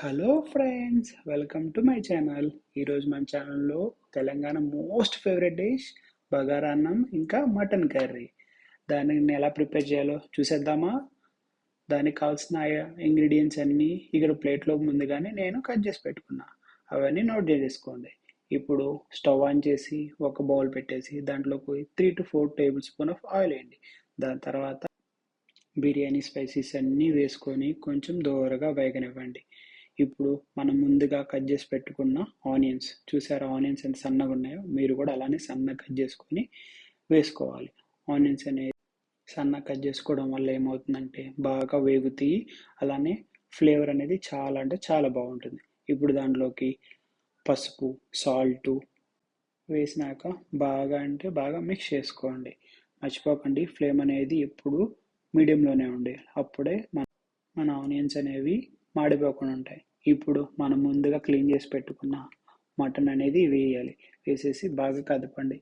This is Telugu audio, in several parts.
Hello friends welcome to my channel ఈరోజు మన ఛానల్లో Telangana most favourite dish bagara అన్నం ఇంకా మటన్ కర్రీ. దాన్ని నేను ఎలా ప్రిపేర్ చేయాలో చూసేద్దామా? దానికి కావాల్సిన ఇంగ్రీడియంట్స్ అన్నీ ఇక్కడ ప్లేట్లో ముందుగానే నేను కట్ చేసి పెట్టుకున్నా. అవన్నీ నోట్ చేసేసుకోండి. ఇప్పుడు స్టవ్ ఆన్ చేసి ఒక బౌల్ పెట్టేసి దాంట్లోకి three to four tablespoon of oil వేయండి. దాని తర్వాత బిర్యానీ స్పైసెస్ అన్నీ వేసుకొని కొంచెం దోరగా వేగనివ్వండి. ఇప్పుడు మనం ముందుగా కట్ చేసి పెట్టుకున్న ఆనియన్స్ చూసారా ఆనియన్స్ ఎంత సన్నగా ఉన్నాయో? మీరు కూడా అలానే సన్నగా కట్ చేసుకొని వేసుకోవాలి. ఆనియన్స్ అనేది సన్నగా కట్ చేసుకోవడం వల్ల ఏమవుతుందంటే బాగా వేగుతాయి అలానే ఫ్లేవర్ అనేది చాలా అంటే చాలా బాగుంటుంది. ఇప్పుడు దాంట్లోకి పసుపు సాల్టు వేసినాక బాగా అంటే బాగా మిక్స్ చేసుకోండి. మర్చిపోకండి ఫ్లేమ్ అనేది ఎప్పుడు మీడియంలోనే ఉండే. అప్పుడే మన మన ఆనియన్స్ అనేవి మాడిపోకుండా ఉంటాయి. ఇప్పుడు మనం ముందుగా క్లీన్ చేసి పెట్టుకున్న మటన్ అనేది వేయాలి. వేసేసి బాగా కదపండి.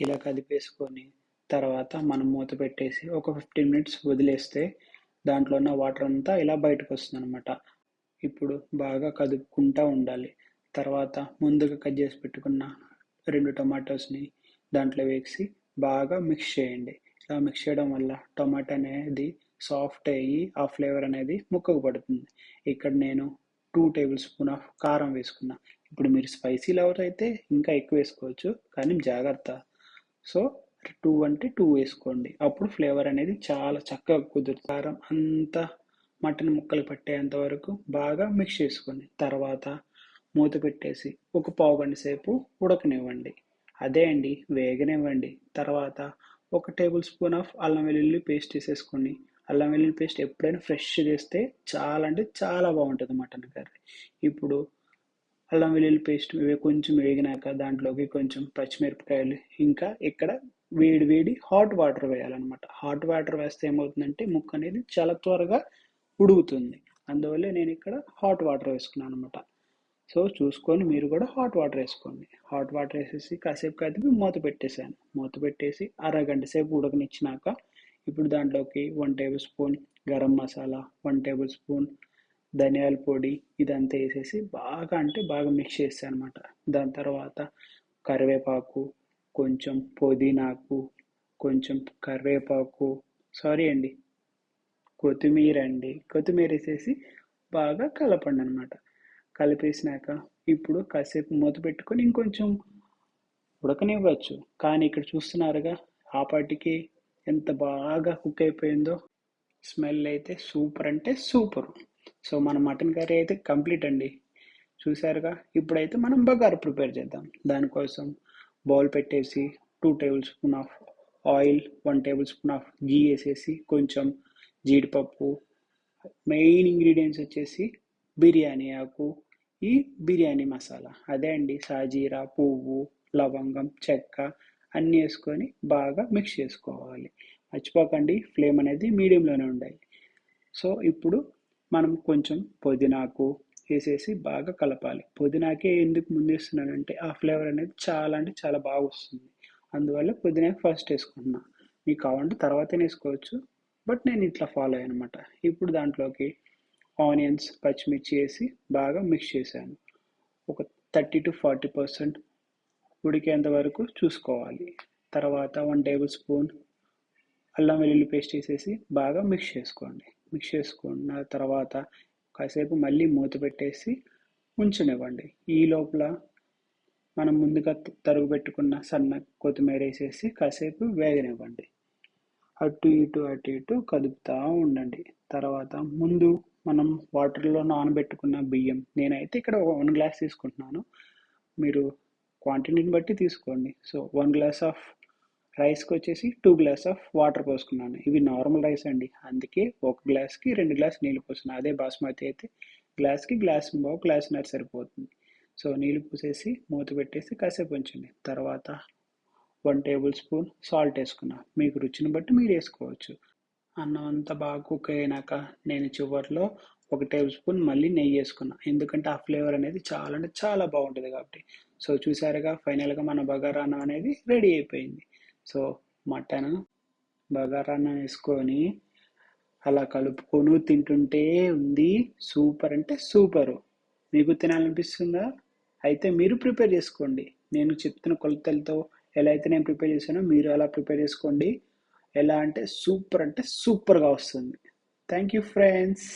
ఇలా కదిపేసుకొని తర్వాత మనం మూత పెట్టేసి ఒక ఫిఫ్టీన్ మినిట్స్ వదిలేస్తే దాంట్లో ఉన్న వాటర్ అంతా ఇలా బయటకు వస్తుంది అనమాట ఇప్పుడు బాగా కదుపుకుంటూ ఉండాలి. తర్వాత ముందుగా కట్ చేసి పెట్టుకున్న రెండు టొమాటోస్ని దాంట్లో వేసి బాగా మిక్స్ చేయండి. ఇలా మిక్స్ చేయడం వల్ల టొమాటో అనేది సాఫ్ట్ అయ్యి ఆ ఫ్లేవర్ అనేది ముక్కకు పడుతుంది. ఇక్కడ నేను టూ టేబుల్ స్పూన్ ఆఫ్ కారం వేసుకున్నా. ఇప్పుడు మీరు స్పైసీ లవర్ అయితే ఇంకా ఎక్కువ వేసుకోవచ్చు కానీ జాగ్రత్త. సో టూ అంటే టూ వేసుకోండి. అప్పుడు ఫ్లేవర్ అనేది చాలా చక్కగా కుదురు కారం అంతా మటన్ ముక్కలు పట్టేంత వరకు బాగా మిక్స్ చేసుకోండి. తర్వాత మూత పెట్టేసి ఒక పావు గంట సేపు ఉడకనివ్వండి. అదే అండి వేగనివ్వండి. తర్వాత ఒక టేబుల్ స్పూన్ ఆఫ్ అల్లం వెల్లుల్లి పేస్ట్ వేసేసుకోండి అల్లం వెల్లుల్లి పేస్ట్ ఎప్పుడైనా ఫ్రెష్ చేస్తే చాలా అంటే చాలా బాగుంటుంది మటన్ కర్రీ. ఇప్పుడు అల్లం వెల్లుల్లి పేస్ట్ కొంచెం వేగినాక దాంట్లోకి కొంచెం పచ్చిమిరపకాయలు ఇంకా ఇక్కడ వేడి వేడి హాట్ వాటర్ వేయాలన్నమాట. హాట్ వాటర్ వేస్తే ఏమవుతుందంటే ముక్క అనేది చాలా త్వరగా ఉడుకుతుంది. అందువల్ల నేను ఇక్కడ హాట్ వాటర్ వేసుకున్నాను అనమాట సో చూసుకొని మీరు కూడా హాట్ వాటర్ వేసుకోండి. హాట్ వాటర్ వేసేసి కాసేపు కదిపి మూత పెట్టేశాను. మూత పెట్టేసి అరగంట సేపు ఉడకనిచ్చినాక ఇప్పుడు దాంట్లోకి one tablespoon garam masala one tablespoon ధనియాల పొడి ఇదంతా వేసేసి బాగా అంటే బాగా మిక్స్ చేస్తాను అనమాట దాని తర్వాత కరివేపాకు కొంచెం పుదీనాకు కొంచెం కరివేపాకు సారీ అండి కొత్తిమీర అండి కొత్తిమీర వేసేసి బాగా కలపండి అనమాట కలిపేసినాక ఇప్పుడు కాసేపు మూత పెట్టుకొని ఇంకొంచెం ఉడకనివ్వచ్చు. కానీ ఇక్కడ చూస్తున్నారుగా ఆ పాటికి ఎంత బాగా కుక్ అయిపోయిందో స్మెల్ అయితే సూపర్ అంటే సూపర్. సో మన మటన్ కర్రీ అయితే కంప్లీట్ అండి. చూసారుగా? ఇప్పుడైతే మనం బగారు ప్రిపేర్ చేద్దాం. దానికోసం బౌల్ పెట్టేసి two tablespoon of oil one tablespoon of ghee వేసేసి కొంచెం జీడిపప్పు. మెయిన్ ఇంగ్రీడియంట్స్ వచ్చేసి బిర్యానీ ఆకు ఈ బిర్యానీ మసాలా. అదే అండి సాజీరా పువ్వు లవంగం చెక్క అన్నీ వేసుకొని బాగా మిక్స్ చేసుకోవాలి. మర్చిపోకండి ఫ్లేమ్ అనేది మీడియంలోనే ఉండాలి. సో ఇప్పుడు మనం కొంచెం పుదీనాకు వేసేసి బాగా కలపాలి. పుదీనాకే ఎందుకు ముందు వేస్తున్నానంటే ఆ ఫ్లేవర్ అనేది చాలా అంటే చాలా బాగా వస్తుంది. అందువల్ల పుదీనాకు ఫస్ట్ వేసుకుంటున్నా. మీకు కావాలంటే తర్వాత వేసుకోవచ్చు. బట్ నేను ఇట్లా ఫాలో అయ్యాను అనమాట ఇప్పుడు దాంట్లోకి ఆనియన్స్ పచ్చిమిర్చి వేసి బాగా మిక్స్ చేశాను. ఒక థర్టీ టు ఫార్టీ పర్సెంట్ ఉడికేంత వరకు చూసుకోవాలి. తర్వాత వన్ టేబుల్ స్పూన్ అల్లం వెల్లుల్లి పేస్ట్ వేసేసి బాగా మిక్స్ చేసుకోండి. మిక్స్ చేసుకున్న తర్వాత కాసేపు మళ్ళీ మూత పెట్టేసి ఉంచనివ్వండి. ఈ లోపల మనం ముందుగా తరుగు పెట్టుకున్న సన్న కొత్తిమీర వేసేసి కాసేపు వేగనివ్వండి. అటు ఇటు అటు ఇటు కదుపుతూ ఉండండి. తర్వాత ముందు మనం వాటర్లో నానబెట్టుకున్న బియ్యం. నేనైతే ఇక్కడ వన్ గ్లాస్ తీసుకుంటున్నాను. మీరు క్వాంటిటీని బట్టి తీసుకోండి. సో వన్ గ్లాస్ ఆఫ్ రైస్కి వచ్చేసి టూ గ్లాస్ ఆఫ్ వాటర్ పోసుకున్నాను. ఇవి నార్మల్ రైస్ అండి. అందుకే ఒక గ్లాస్కి రెండు గ్లాస్ నీళ్ళు పోసుకున్నాను. అదే బాస్మతి అయితే గ్లాస్కి గ్లాస్ బాగు గ్లాస్న్నర సరిపోతుంది. సో నీళ్ళు పోసేసి మూత పెట్టేసి కాసేపు ఉంచండి. తర్వాత వన్ టేబుల్ స్పూన్ సాల్ట్ వేసుకున్నా. మీకు రుచిని బట్టి మీరు వేసుకోవచ్చు. అన్నం అంతా బాగా కుక్ అయినాక నేను చివరిలో ఒక టేబుల్ స్పూన్ మళ్ళీ నెయ్యి వేసుకున్నా. ఎందుకంటే ఆ ఫ్లేవర్ అనేది చాలా అంటే చాలా బాగుంటుంది కాబట్టి. సో చూసారుగా ఫైనల్గా మన బగారా అన్నం అనేది రెడీ అయిపోయింది. సో మటన్ బగారా అన్నం వేసుకొని అలా కలుపుకొని తింటుంటే ఉంది. సూపర్ అంటే సూపరు. మీకు తినాలనిపిస్తుందా? అయితే మీరు ప్రిపేర్ చేసుకోండి. నేను చెప్తున్న కొలతలతో ఎలా అయితే నేను ప్రిపేర్ చేశానో మీరు అలా ప్రిపేర్ చేసుకోండి. ఎలా అంటే సూపర్ అంటే సూపర్గా వస్తుంది. Thank you friends.